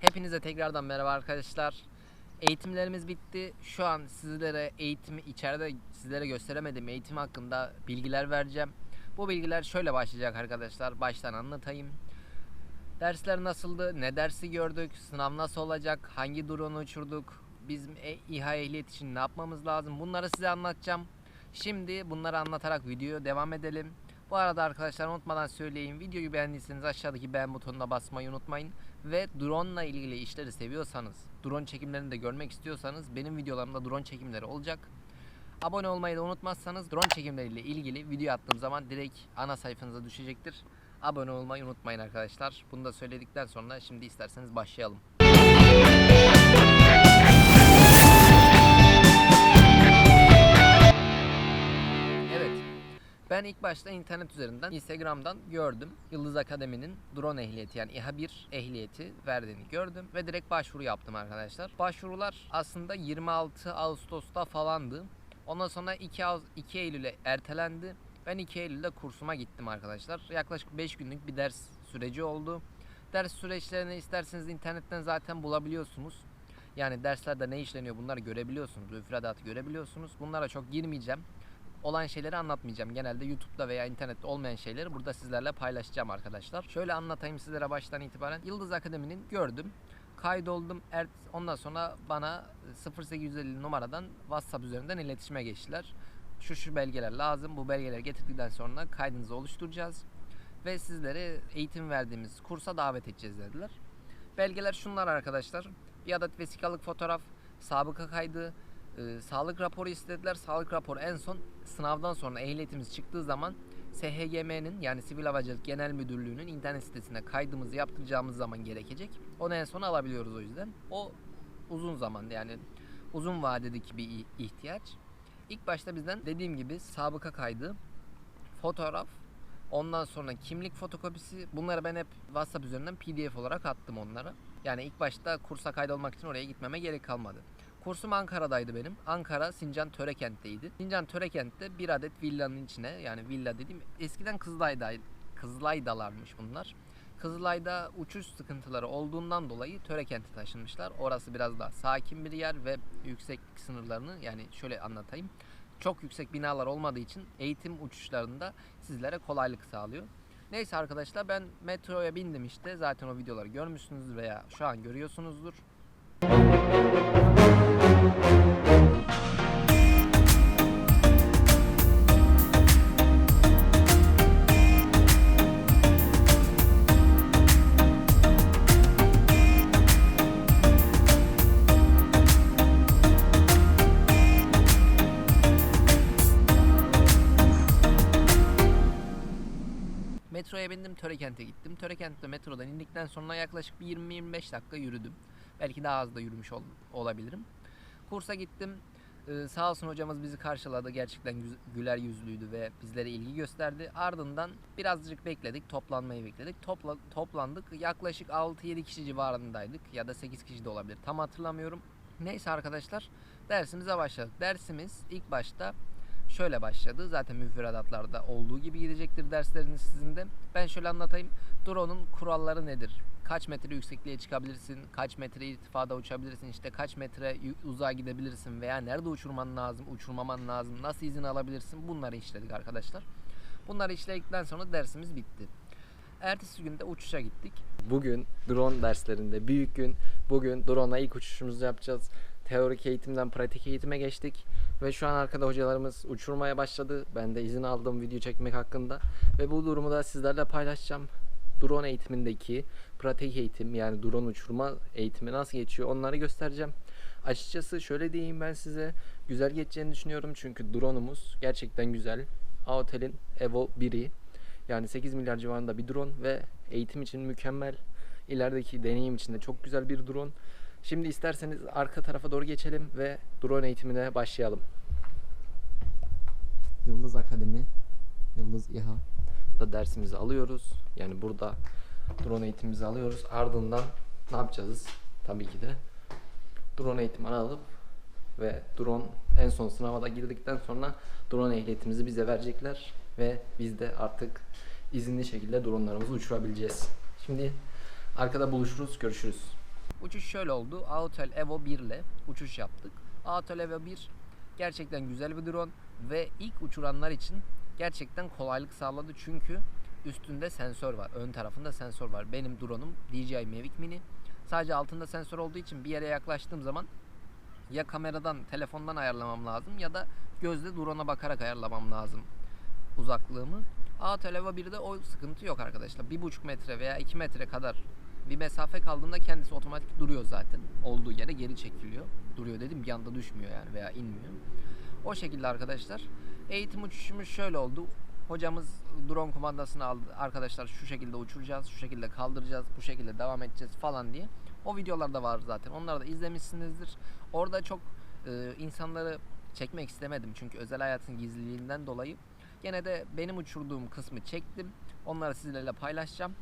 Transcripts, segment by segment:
Hepinize tekrardan merhaba arkadaşlar. Eğitimlerimiz bitti. Şu an sizlere eğitimi içeride sizlere gösteremediğim eğitim hakkında bilgiler vereceğim. Bu bilgiler şöyle başlayacak arkadaşlar. Baştan anlatayım. Dersler nasıldı? Ne dersi gördük? Sınav nasıl olacak? Hangi drone uçurduk? Bizim e- İHA ehliyet için ne yapmamız lazım? Bunları size anlatacağım. Şimdi bunları anlatarak videoya devam edelim. Bu arada arkadaşlar unutmadan söyleyeyim. Videoyu beğendiyseniz aşağıdaki beğen butonuna basmayı unutmayın. Ve drone ile ilgili işleri seviyorsanız, drone çekimlerini de görmek istiyorsanız benim videolarımda drone çekimleri olacak. Abone olmayı da unutmazsanız drone çekimleriyle ilgili video attığım zaman direkt ana sayfanıza düşecektir. Abone olmayı unutmayın arkadaşlar. Bunu da söyledikten sonra şimdi isterseniz başlayalım. Ben ilk başta internet üzerinden Instagram'dan gördüm. Yıldız Akademi'nin drone ehliyeti yani İHA 1 ehliyeti verdiğini gördüm ve direkt başvuru yaptım arkadaşlar. Başvurular aslında 26 Ağustos'ta falandı. Ondan sonra 2, Ağust- 2 Eylül'e ertelendi. Ben 2 Eylül'de kursuma gittim arkadaşlar. Yaklaşık 5 günlük bir ders süreci oldu. Ders süreçlerini isterseniz internetten zaten bulabiliyorsunuz. Yani derslerde ne işleniyor bunları görebiliyorsunuz. Müfredatı görebiliyorsunuz. Bunlara çok girmeyeceğim olan şeyleri anlatmayacağım. Genelde YouTube'da veya internette olmayan şeyleri burada sizlerle paylaşacağım arkadaşlar. Şöyle anlatayım sizlere baştan itibaren. Yıldız Akademi'nin gördüm. Kaydoldum. Er, ondan sonra bana 0850 numaradan WhatsApp üzerinden iletişime geçtiler. Şu şu belgeler lazım. Bu belgeleri getirdikten sonra kaydınızı oluşturacağız. Ve sizleri eğitim verdiğimiz kursa davet edeceğiz dediler. Belgeler şunlar arkadaşlar. Bir adet vesikalık fotoğraf, sabıka kaydı, e, sağlık raporu istediler. Sağlık raporu en son sınavdan sonra ehliyetimiz çıktığı zaman SHGM'nin yani Sivil Havacılık Genel Müdürlüğü'nün internet sitesine kaydımızı yaptıracağımız zaman gerekecek. Onu en son alabiliyoruz o yüzden. O uzun zaman yani uzun vadedeki bir ihtiyaç. İlk başta bizden dediğim gibi sabıka kaydı, fotoğraf, ondan sonra kimlik fotokopisi. Bunları ben hep WhatsApp üzerinden PDF olarak attım onlara. Yani ilk başta kursa kaydolmak için oraya gitmeme gerek kalmadı. Kursum Ankara'daydı benim. Ankara Sincan Törekent'teydi. Sincan Törekent'te bir adet villanın içine yani villa dediğim eskiden Kızılay'daydı. Kızılay'dalarmış bunlar. Kızılay'da uçuş sıkıntıları olduğundan dolayı Törekent'e taşınmışlar. Orası biraz daha sakin bir yer ve yükseklik sınırlarını yani şöyle anlatayım. Çok yüksek binalar olmadığı için eğitim uçuşlarında sizlere kolaylık sağlıyor. Neyse arkadaşlar ben metroya bindim işte. Zaten o videoları görmüşsünüzdür veya şu an görüyorsunuzdur. Törekent'e gittim. Törekent'te metrodan indikten sonra yaklaşık bir 20-25 dakika yürüdüm. Belki daha az da yürümüş ol- olabilirim. Kursa gittim. Ee, sağ olsun hocamız bizi karşıladı. Gerçekten güler yüzlüydü ve bizlere ilgi gösterdi. Ardından birazcık bekledik. Toplanmayı bekledik. Topla- toplandık. Yaklaşık 6-7 kişi civarındaydık. Ya da 8 kişi de olabilir. Tam hatırlamıyorum. Neyse arkadaşlar dersimize başladık. Dersimiz ilk başta şöyle başladı. Zaten müfredatlarda olduğu gibi gidecektir dersleriniz sizin de. Ben şöyle anlatayım. Drone'un kuralları nedir? Kaç metre yüksekliğe çıkabilirsin? Kaç metre irtifada uçabilirsin? İşte kaç metre uzağa gidebilirsin? Veya nerede uçurman lazım? Uçurmaman lazım? Nasıl izin alabilirsin? Bunları işledik arkadaşlar. Bunları işledikten sonra dersimiz bitti. Ertesi günde uçuşa gittik. Bugün drone derslerinde büyük gün. Bugün drone'a ilk uçuşumuzu yapacağız. Teorik eğitimden pratik eğitime geçtik. Ve şu an arkada hocalarımız uçurmaya başladı. Ben de izin aldım video çekmek hakkında. Ve bu durumu da sizlerle paylaşacağım. Drone eğitimindeki pratik eğitim yani drone uçurma eğitimi nasıl geçiyor onları göstereceğim. Açıkçası şöyle diyeyim ben size. Güzel geçeceğini düşünüyorum çünkü drone'umuz gerçekten güzel. Autel'in Evo 1'i yani 8 milyar civarında bir drone ve eğitim için mükemmel. İlerideki deneyim için de çok güzel bir drone. Şimdi isterseniz arka tarafa doğru geçelim ve drone eğitimine başlayalım. Yıldız Akademi, Yıldız İHA da dersimizi alıyoruz. Yani burada drone eğitimimizi alıyoruz. Ardından ne yapacağız? Tabii ki de drone eğitimini alıp ve drone en son sınava da girdikten sonra drone ehliyetimizi bize verecekler ve biz de artık izinli şekilde dronelarımızı uçurabileceğiz. Şimdi arkada buluşuruz, görüşürüz. Uçuş şöyle oldu. Autel Evo 1 ile uçuş yaptık. Autel Evo 1 gerçekten güzel bir drone ve ilk uçuranlar için gerçekten kolaylık sağladı çünkü üstünde sensör var. Ön tarafında sensör var. Benim drone'um DJI Mavic Mini. Sadece altında sensör olduğu için bir yere yaklaştığım zaman ya kameradan, telefondan ayarlamam lazım ya da gözle drone'a bakarak ayarlamam lazım uzaklığımı. Autel Evo 1'de o sıkıntı yok arkadaşlar. 1,5 metre veya 2 metre kadar bir mesafe kaldığında kendisi otomatik duruyor zaten. Olduğu yere geri çekiliyor. Duruyor dedim bir anda düşmüyor yani veya inmiyor. O şekilde arkadaşlar. Eğitim uçuşumuz şöyle oldu. Hocamız drone kumandasını aldı. Arkadaşlar şu şekilde uçuracağız, şu şekilde kaldıracağız, bu şekilde devam edeceğiz falan diye. O videolarda var zaten. Onları da izlemişsinizdir. Orada çok e, insanları çekmek istemedim. Çünkü özel hayatın gizliliğinden dolayı. Gene de benim uçurduğum kısmı çektim. Onları sizlerle paylaşacağım.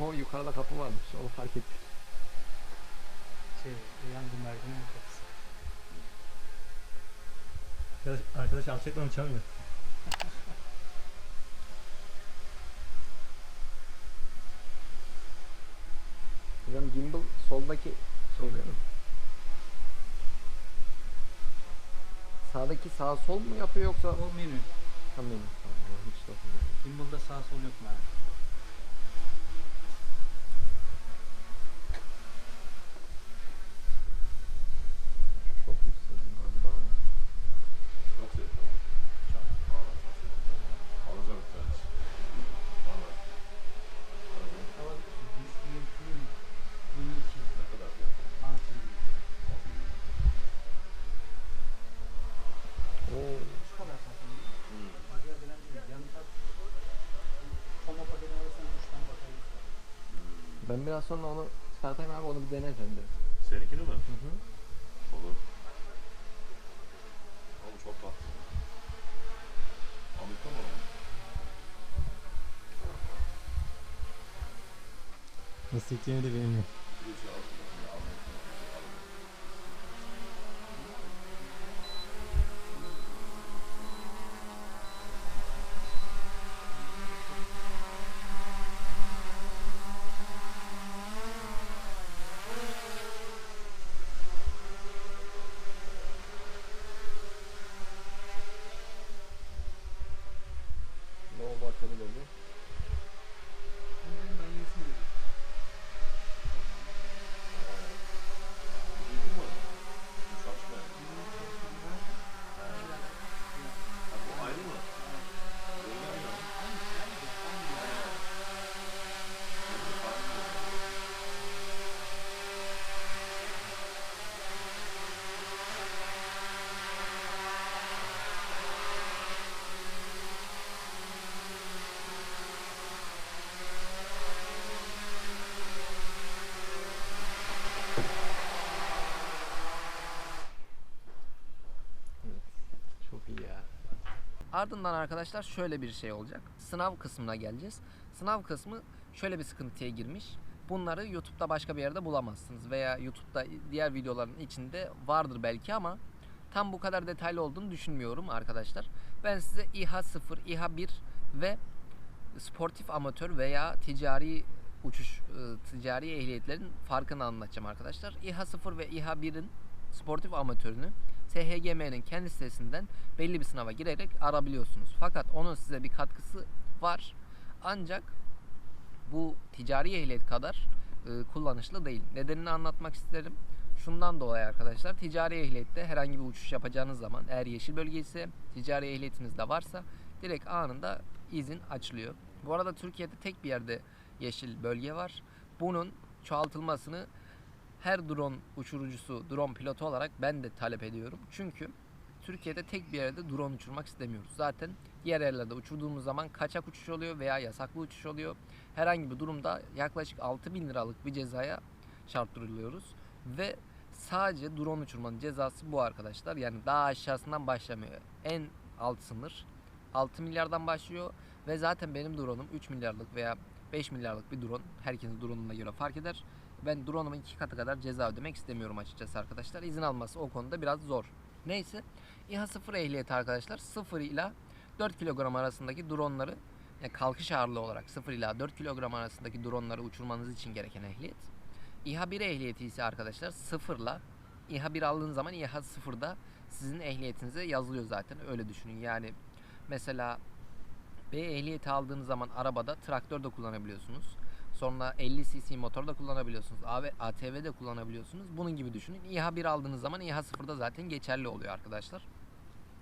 Oho yukarıda kapı varmış. Onu fark ettik. Şey, yangın merdiven kapısı. Arkadaş, arkadaş alçakla uçamıyor. Hocam gimbal soldaki değil mi? Sağdaki sağ sol mu yapıyor yoksa? O menü. Tamam. Tamam. Hiç dokunmuyorum. Gimbal'da sağ sol yok mu abi? Çok yükseldim galiba ama. Çok zevk aldım. Çok. Valla çok zevk aldım. Alacağım bir tanesi. Valla. Arabam Alabilirsin. 122, 22, ne kadar fiyatı? 6 gibi. Altı bin. Oo. Şu kadar zaten. Hmm. Diğer dönem değil. Yan tat. Koma padeni arasında duştan bakabilirsin. Hmm. Ben biraz sonra onu çıkartayım abi onu bir dene sen de. Seninkini mi? Hı hı. Olur. Bu çok tatlı. Amerika mı? Nasıl gideceğini de bilmiyorum. Bir de şey aldım. Ya, Amerika mı? Aldım. Ne oldu akıllı dedi. Bunların ben yenisini dedim. Duydun mu? Bu çalışma yani. Ha, bu ayrı mı? Öyle mi ya? Evet. Çok iyi ya. Ardından arkadaşlar şöyle bir şey olacak. Sınav kısmına geleceğiz. Sınav kısmı şöyle bir sıkıntıya girmiş. Bunları YouTube'da başka bir yerde bulamazsınız veya YouTube'da diğer videoların içinde vardır belki ama tam bu kadar detaylı olduğunu düşünmüyorum arkadaşlar. Ben size İHA 0, İHA 1 ve sportif amatör veya ticari uçuş e, ticari ehliyetlerin farkını anlatacağım arkadaşlar. İHA 0 ve İHA 1'in sportif amatörünü SHGM'nin kendi sitesinden belli bir sınava girerek arabiliyorsunuz. Fakat onun size bir katkısı var. Ancak bu ticari ehliyet kadar e, kullanışlı değil. Nedenini anlatmak isterim. Şundan dolayı arkadaşlar ticari ehliyette herhangi bir uçuş yapacağınız zaman eğer yeşil bölge ise ticari ehliyetiniz de varsa direkt anında izin açılıyor. Bu arada Türkiye'de tek bir yerde yeşil bölge var. Bunun çoğaltılmasını her drone uçurucusu, drone pilotu olarak ben de talep ediyorum. Çünkü Türkiye'de tek bir yerde drone uçurmak istemiyoruz. Zaten diğer yerlerde uçurduğumuz zaman kaçak uçuş oluyor veya yasaklı uçuş oluyor. Herhangi bir durumda yaklaşık 6000 liralık bir cezaya çarptırılıyoruz ve sadece drone uçurmanın cezası bu arkadaşlar. Yani daha aşağısından başlamıyor. En alt sınır 6 milyardan başlıyor ve zaten benim drone'um 3 milyarlık veya 5 milyarlık bir drone. Herkesin drone'una göre fark eder. Ben drone'uma iki katı kadar ceza ödemek istemiyorum açıkçası arkadaşlar. İzin alması o konuda biraz zor. Neyse İHA 0 ehliyeti arkadaşlar 0 ile 4 kilogram arasındaki dronları yani kalkış ağırlığı olarak 0 ila 4 kilogram arasındaki dronları uçurmanız için gereken ehliyet. İHA 1 ehliyeti ise arkadaşlar 0 ile İHA 1 aldığınız zaman İHA 0'da sizin ehliyetinize yazılıyor zaten öyle düşünün. Yani mesela B ehliyeti aldığınız zaman arabada traktör de kullanabiliyorsunuz. Sonra 50 cc motor da kullanabiliyorsunuz. AV, ATV de kullanabiliyorsunuz. Bunun gibi düşünün. İHA 1 aldığınız zaman İHA 0'da zaten geçerli oluyor arkadaşlar.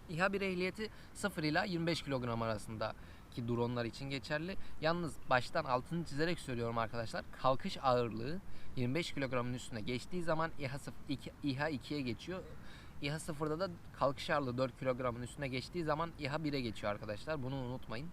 İHA 1 ehliyeti 0 ila 25 kilogram arasındaki dronlar için geçerli. Yalnız baştan altını çizerek söylüyorum arkadaşlar. Kalkış ağırlığı 25 kilogramın üstüne geçtiği zaman İHA 0, iki- İHA 2'ye geçiyor. İHA 0'da da kalkış ağırlığı 4 kilogramın üstüne geçtiği zaman İHA 1'e geçiyor arkadaşlar. Bunu unutmayın.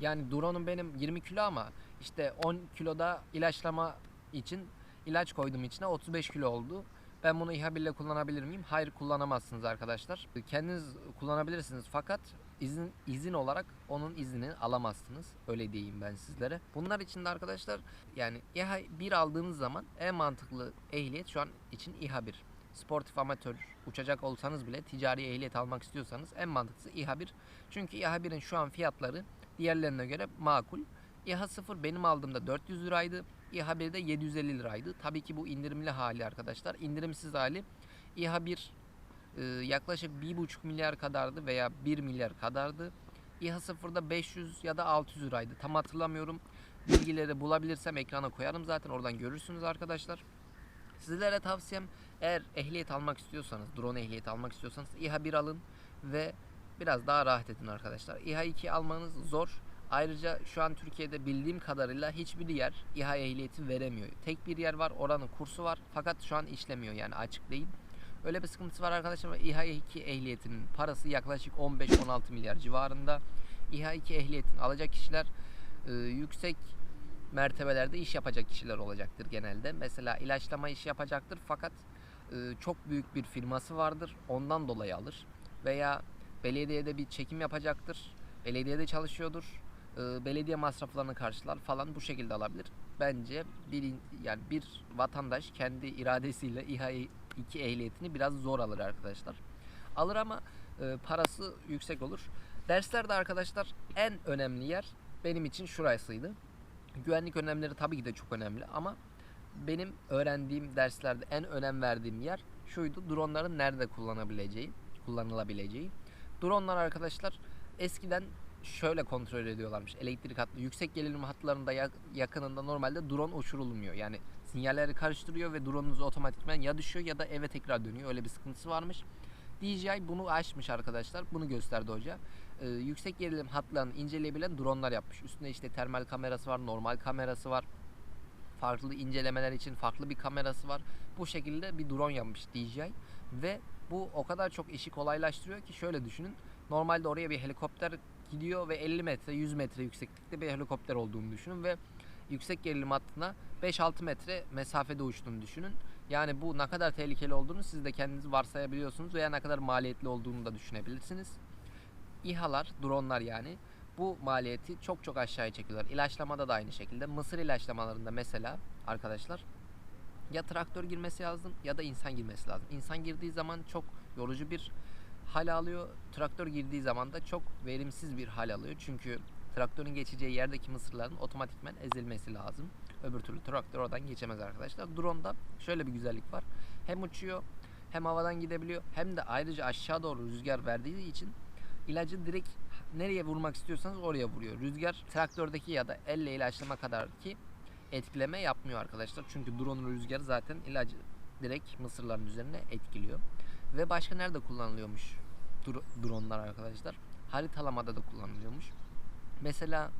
Yani drone'um benim 20 kilo ama işte 10 kiloda ilaçlama için ilaç koydum içine 35 kilo oldu. Ben bunu İHA 1 ile kullanabilir miyim? Hayır kullanamazsınız arkadaşlar. Kendiniz kullanabilirsiniz fakat izin izin olarak onun iznini alamazsınız. Öyle diyeyim ben sizlere. Bunlar için de arkadaşlar yani İHA 1 aldığınız zaman en mantıklı ehliyet şu an için İHA 1. Sportif amatör uçacak olsanız bile ticari ehliyet almak istiyorsanız en mantıklısı İHA 1. Çünkü İHA 1'in şu an fiyatları diğerlerine göre makul. İHA 0 benim aldığımda 400 liraydı. İHA 1'de 750 liraydı. Tabii ki bu indirimli hali arkadaşlar. İndirimsiz hali İHA 1 e, yaklaşık 1,5 milyar kadardı veya 1 milyar kadardı. İHA 0'da 500 ya da 600 liraydı. Tam hatırlamıyorum. Bilgileri bulabilirsem ekrana koyarım zaten oradan görürsünüz arkadaşlar. Sizlere tavsiyem eğer ehliyet almak istiyorsanız, drone ehliyeti almak istiyorsanız İHA 1 alın ve biraz daha rahat edin arkadaşlar. İHA 2 almanız zor. Ayrıca şu an Türkiye'de bildiğim kadarıyla hiçbir yer İHA ehliyeti veremiyor. Tek bir yer var, oranın kursu var fakat şu an işlemiyor yani açık değil. Öyle bir sıkıntısı var arkadaşlar. İHA 2 ehliyetinin parası yaklaşık 15-16 milyar civarında. İHA 2 ehliyetini alacak kişiler e, yüksek mertebelerde iş yapacak kişiler olacaktır genelde. Mesela ilaçlama işi yapacaktır fakat e, çok büyük bir firması vardır. Ondan dolayı alır. Veya belediyede bir çekim yapacaktır. Belediyede çalışıyordur. E, belediye masraflarını karşılar falan bu şekilde alabilir. Bence bir yani bir vatandaş kendi iradesiyle İHA 2 ehliyetini biraz zor alır arkadaşlar. Alır ama e, parası yüksek olur. Derslerde arkadaşlar en önemli yer benim için şurasıydı. Güvenlik önlemleri tabii ki de çok önemli ama benim öğrendiğim derslerde en önem verdiğim yer şuydu. Dronların nerede kullanabileceği, kullanılabileceği. Dronlar arkadaşlar eskiden şöyle kontrol ediyorlarmış. Elektrik hattı, yüksek gerilim hatlarında ya- yakınında normalde drone uçurulmuyor. Yani sinyalleri karıştırıyor ve drone'unuz otomatikman ya düşüyor ya da eve tekrar dönüyor. Öyle bir sıkıntısı varmış. DJI bunu aşmış arkadaşlar. Bunu gösterdi hoca. Ee, yüksek gerilim hatlarını inceleyebilen dronlar yapmış. Üstünde işte termal kamerası var, normal kamerası var. Farklı incelemeler için farklı bir kamerası var. Bu şekilde bir drone yapmış DJI ve bu o kadar çok işi kolaylaştırıyor ki şöyle düşünün. Normalde oraya bir helikopter gidiyor ve 50 metre 100 metre yükseklikte bir helikopter olduğunu düşünün ve yüksek gerilim hattına 5-6 metre mesafede uçtuğunu düşünün. Yani bu ne kadar tehlikeli olduğunu siz de kendiniz varsayabiliyorsunuz veya ne kadar maliyetli olduğunu da düşünebilirsiniz. İHA'lar, dronlar yani bu maliyeti çok çok aşağıya çekiyorlar. İlaçlamada da aynı şekilde. Mısır ilaçlamalarında mesela arkadaşlar ya traktör girmesi lazım ya da insan girmesi lazım. İnsan girdiği zaman çok yorucu bir hal alıyor. Traktör girdiği zaman da çok verimsiz bir hal alıyor. Çünkü traktörün geçeceği yerdeki mısırların otomatikmen ezilmesi lazım. Öbür türlü traktör oradan geçemez arkadaşlar. Drone'da şöyle bir güzellik var. Hem uçuyor hem havadan gidebiliyor hem de ayrıca aşağı doğru rüzgar verdiği için ilacı direkt nereye vurmak istiyorsanız oraya vuruyor. Rüzgar traktördeki ya da elle ilaçlama kadar ki etkileme yapmıyor arkadaşlar. Çünkü drone'un rüzgarı zaten ilacı direkt mısırların üzerine etkiliyor. Ve başka nerede kullanılıyormuş dro- drone'lar arkadaşlar? Haritalamada da kullanılıyormuş. Mesela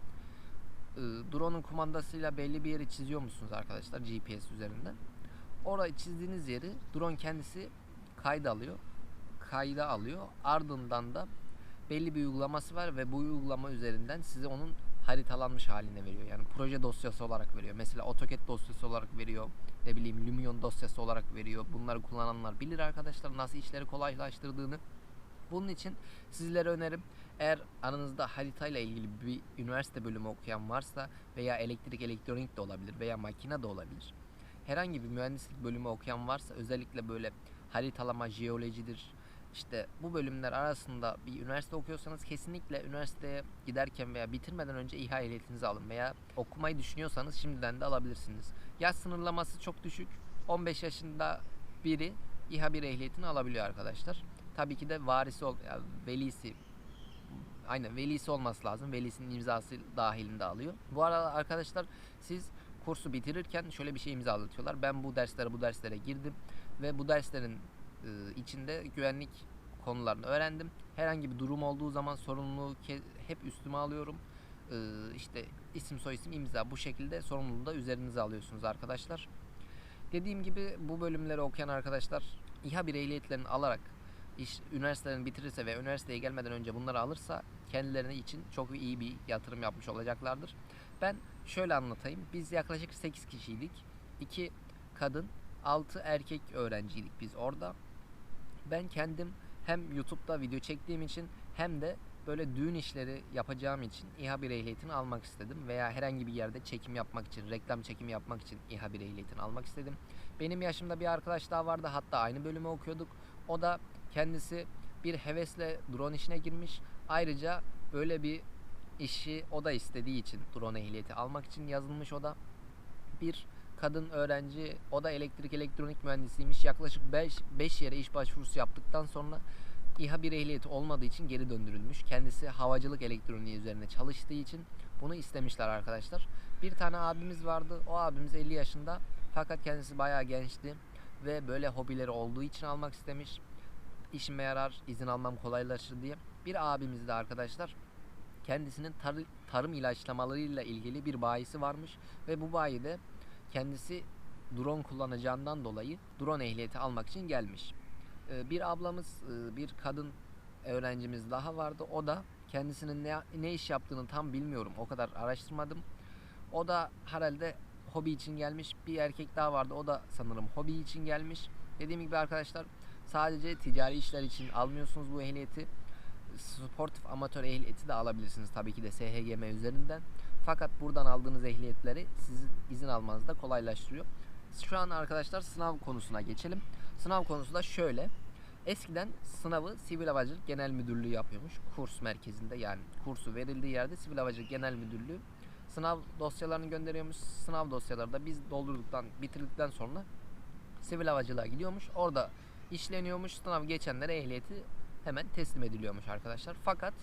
e, drone'un kumandasıyla belli bir yeri çiziyor musunuz arkadaşlar GPS üzerinden? Orayı çizdiğiniz yeri drone kendisi kayda alıyor. Kayda alıyor. Ardından da belli bir uygulaması var ve bu uygulama üzerinden size onun haritalanmış haline veriyor. Yani proje dosyası olarak veriyor. Mesela AutoCAD dosyası olarak veriyor. Ne bileyim Lumion dosyası olarak veriyor. Bunları kullananlar bilir arkadaşlar nasıl işleri kolaylaştırdığını. Bunun için sizlere önerim eğer aranızda haritayla ilgili bir üniversite bölümü okuyan varsa veya elektrik elektronik de olabilir veya makine de olabilir. Herhangi bir mühendislik bölümü okuyan varsa özellikle böyle haritalama, jeolojidir, işte bu bölümler arasında bir üniversite okuyorsanız kesinlikle üniversiteye giderken veya bitirmeden önce İHA ehliyetinizi alın veya okumayı düşünüyorsanız şimdiden de alabilirsiniz. Yaş sınırlaması çok düşük. 15 yaşında biri İHA 1 ehliyetini alabiliyor arkadaşlar. Tabii ki de varisi, ol- ya velisi aynen velisi olması lazım. Velisinin imzası dahilinde alıyor. Bu arada arkadaşlar siz kursu bitirirken şöyle bir şey imzalatıyorlar. Ben bu derslere bu derslere girdim ve bu derslerin içinde güvenlik konularını öğrendim. Herhangi bir durum olduğu zaman sorumluluğu hep üstüme alıyorum. İşte isim soyisim imza bu şekilde sorumluluğu da üzerinize alıyorsunuz arkadaşlar. Dediğim gibi bu bölümleri okuyan arkadaşlar İHA bir ehliyetlerini alarak iş, üniversitelerini bitirirse ve üniversiteye gelmeden önce bunları alırsa kendilerine için çok iyi bir yatırım yapmış olacaklardır. Ben şöyle anlatayım. Biz yaklaşık 8 kişiydik. 2 kadın, 6 erkek öğrenciydik biz orada. Ben kendim hem YouTube'da video çektiğim için hem de böyle düğün işleri yapacağım için İHA 1 ehliyetini almak istedim veya herhangi bir yerde çekim yapmak için, reklam çekimi yapmak için İHA 1 ehliyetini almak istedim. Benim yaşımda bir arkadaş daha vardı hatta aynı bölümü okuyorduk. O da kendisi bir hevesle drone işine girmiş. Ayrıca böyle bir işi o da istediği için drone ehliyeti almak için yazılmış o da. Bir kadın öğrenci o da elektrik elektronik mühendisiymiş. Yaklaşık 5 5 yere iş başvurusu yaptıktan sonra İHA bir ehliyeti olmadığı için geri döndürülmüş. Kendisi havacılık elektroniği üzerine çalıştığı için bunu istemişler arkadaşlar. Bir tane abimiz vardı. O abimiz 50 yaşında fakat kendisi bayağı gençti ve böyle hobileri olduğu için almak istemiş. İşime yarar, izin almam kolaylaşır diye. Bir abimiz de arkadaşlar kendisinin tar- tarım ilaçlamalarıyla ilgili bir bayisi varmış ve bu bayide kendisi drone kullanacağından dolayı drone ehliyeti almak için gelmiş. Ee, bir ablamız, e, bir kadın öğrencimiz daha vardı. O da kendisinin ne, ne iş yaptığını tam bilmiyorum. O kadar araştırmadım. O da herhalde hobi için gelmiş. Bir erkek daha vardı. O da sanırım hobi için gelmiş. Dediğim gibi arkadaşlar sadece ticari işler için almıyorsunuz bu ehliyeti. Sportif amatör ehliyeti de alabilirsiniz tabii ki de SHGM üzerinden. Fakat buradan aldığınız ehliyetleri sizin izin almanızı da kolaylaştırıyor. Şu an arkadaşlar sınav konusuna geçelim. Sınav konusu da şöyle. Eskiden sınavı Sivil Havacılık Genel Müdürlüğü yapıyormuş. Kurs merkezinde yani kursu verildiği yerde Sivil Havacılık Genel Müdürlüğü sınav dosyalarını gönderiyormuş. Sınav dosyaları da biz doldurduktan, bitirdikten sonra Sivil Havacılığa gidiyormuş. Orada işleniyormuş. Sınav geçenlere ehliyeti hemen teslim ediliyormuş arkadaşlar. Fakat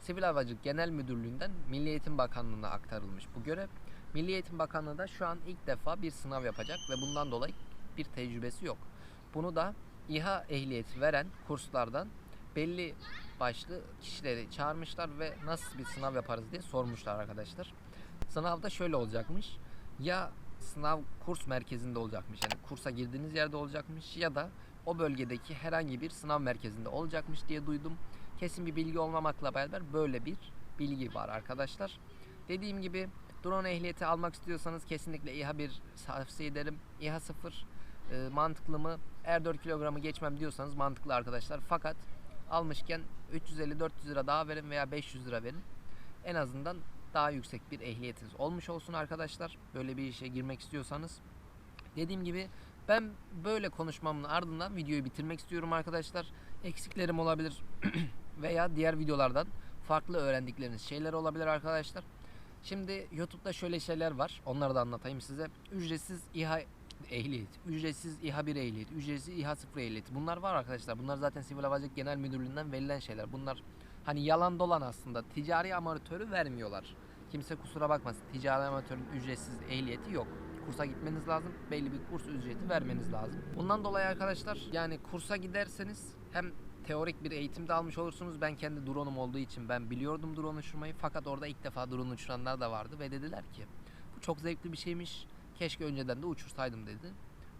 Sivil Havacılık Genel Müdürlüğü'nden Milli Eğitim Bakanlığı'na aktarılmış bu görev. Milli Eğitim Bakanlığı da şu an ilk defa bir sınav yapacak ve bundan dolayı bir tecrübesi yok. Bunu da İHA ehliyeti veren kurslardan belli başlı kişileri çağırmışlar ve nasıl bir sınav yaparız diye sormuşlar arkadaşlar. Sınavda şöyle olacakmış. Ya sınav kurs merkezinde olacakmış. Yani kursa girdiğiniz yerde olacakmış ya da o bölgedeki herhangi bir sınav merkezinde olacakmış diye duydum. Kesin bir bilgi olmamakla beraber böyle bir bilgi var arkadaşlar. Dediğim gibi drone ehliyeti almak istiyorsanız kesinlikle İHA 1 tavsiye ederim. İHA 0 e, mantıklı mı? Eğer 4 kilogramı geçmem diyorsanız mantıklı arkadaşlar. Fakat almışken 350-400 lira daha verin veya 500 lira verin. En azından daha yüksek bir ehliyetiniz olmuş olsun arkadaşlar. Böyle bir işe girmek istiyorsanız. Dediğim gibi ben böyle konuşmamın ardından videoyu bitirmek istiyorum arkadaşlar. Eksiklerim olabilir veya diğer videolardan farklı öğrendikleriniz şeyler olabilir arkadaşlar. Şimdi YouTube'da şöyle şeyler var. Onları da anlatayım size. Ücretsiz İHA ehliyet, ücretsiz İHA 1 ehliyet, ücretsiz İHA 0 ehliyet. Bunlar var arkadaşlar. Bunlar zaten Sivil Havacılık Genel Müdürlüğü'nden verilen şeyler. Bunlar hani yalan dolan aslında. Ticari amatörü vermiyorlar. Kimse kusura bakmasın. Ticari amatörün ücretsiz ehliyeti yok. Kursa gitmeniz lazım. Belli bir kurs ücreti vermeniz lazım. Bundan dolayı arkadaşlar yani kursa giderseniz hem teorik bir eğitim de almış olursunuz. Ben kendi drone'um olduğu için ben biliyordum drone uçurmayı. Fakat orada ilk defa drone uçuranlar da vardı ve dediler ki bu çok zevkli bir şeymiş. Keşke önceden de uçursaydım dedi.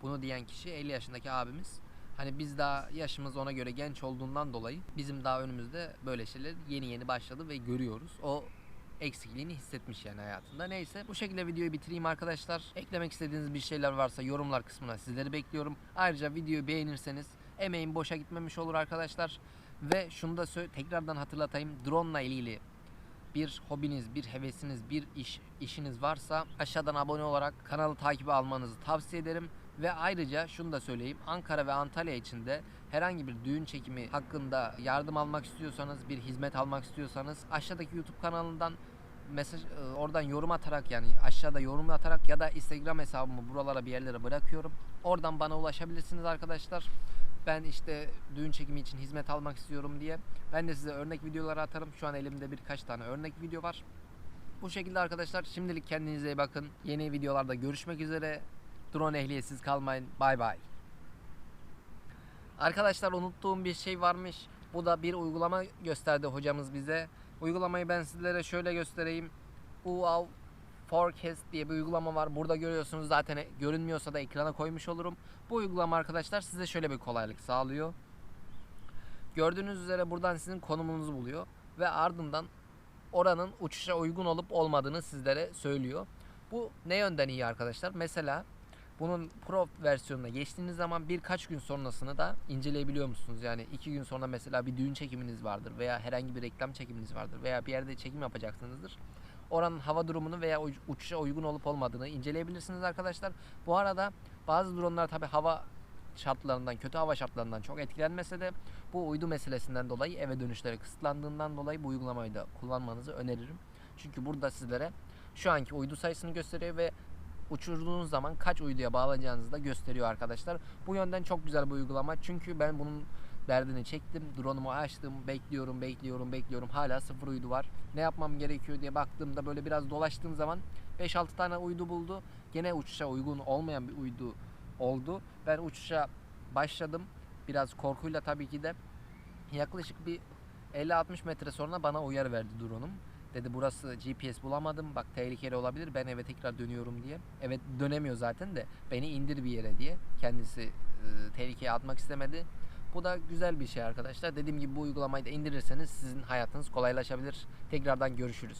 Bunu diyen kişi 50 yaşındaki abimiz. Hani biz daha yaşımız ona göre genç olduğundan dolayı bizim daha önümüzde böyle şeyler yeni yeni başladı ve görüyoruz. O eksikliğini hissetmiş yani hayatında. Neyse bu şekilde videoyu bitireyim arkadaşlar. Eklemek istediğiniz bir şeyler varsa yorumlar kısmına sizleri bekliyorum. Ayrıca videoyu beğenirseniz emeğim boşa gitmemiş olur arkadaşlar. Ve şunu da tekrardan hatırlatayım. Drone ile ilgili bir hobiniz, bir hevesiniz, bir iş işiniz varsa aşağıdan abone olarak kanalı takibe almanızı tavsiye ederim. Ve ayrıca şunu da söyleyeyim. Ankara ve Antalya için de herhangi bir düğün çekimi hakkında yardım almak istiyorsanız, bir hizmet almak istiyorsanız aşağıdaki YouTube kanalından mesaj e, oradan yorum atarak yani aşağıda yorum atarak ya da Instagram hesabımı buralara bir yerlere bırakıyorum. Oradan bana ulaşabilirsiniz arkadaşlar. Ben işte düğün çekimi için hizmet almak istiyorum diye. Ben de size örnek videoları atarım. Şu an elimde birkaç tane örnek video var. Bu şekilde arkadaşlar şimdilik kendinize iyi bakın. Yeni videolarda görüşmek üzere. Drone ehliyetsiz kalmayın. Bay bay. Arkadaşlar unuttuğum bir şey varmış. Bu da bir uygulama gösterdi hocamız bize. Uygulamayı ben sizlere şöyle göstereyim. UAV Forecast diye bir uygulama var. Burada görüyorsunuz zaten görünmüyorsa da ekrana koymuş olurum. Bu uygulama arkadaşlar size şöyle bir kolaylık sağlıyor. Gördüğünüz üzere buradan sizin konumunuzu buluyor ve ardından oranın uçuşa uygun olup olmadığını sizlere söylüyor. Bu ne yönden iyi arkadaşlar? Mesela bunun Pro versiyonuna geçtiğiniz zaman birkaç gün sonrasını da inceleyebiliyor musunuz? Yani iki gün sonra mesela bir düğün çekiminiz vardır veya herhangi bir reklam çekiminiz vardır veya bir yerde çekim yapacaksınızdır. Oranın hava durumunu veya uç- uçuşa uygun olup olmadığını inceleyebilirsiniz arkadaşlar. Bu arada bazı dronlar tabi hava şartlarından, kötü hava şartlarından çok etkilenmese de bu uydu meselesinden dolayı eve dönüşleri kısıtlandığından dolayı bu uygulamayı da kullanmanızı öneririm. Çünkü burada sizlere şu anki uydu sayısını gösteriyor ve uçurduğunuz zaman kaç uyduya bağlayacağınızı da gösteriyor arkadaşlar. Bu yönden çok güzel bir uygulama. Çünkü ben bunun derdini çektim. Drone'umu açtım. Bekliyorum, bekliyorum, bekliyorum. Hala sıfır uydu var. Ne yapmam gerekiyor diye baktığımda böyle biraz dolaştığım zaman 5-6 tane uydu buldu. Gene uçuşa uygun olmayan bir uydu oldu. Ben uçuşa başladım. Biraz korkuyla tabii ki de. Yaklaşık bir 50-60 metre sonra bana uyarı verdi drone'um. Dedi burası GPS bulamadım. Bak tehlikeli olabilir. Ben eve tekrar dönüyorum diye. Evet dönemiyor zaten de beni indir bir yere diye. Kendisi e, tehlikeye atmak istemedi. Bu da güzel bir şey arkadaşlar. Dediğim gibi bu uygulamayı da indirirseniz sizin hayatınız kolaylaşabilir. Tekrardan görüşürüz.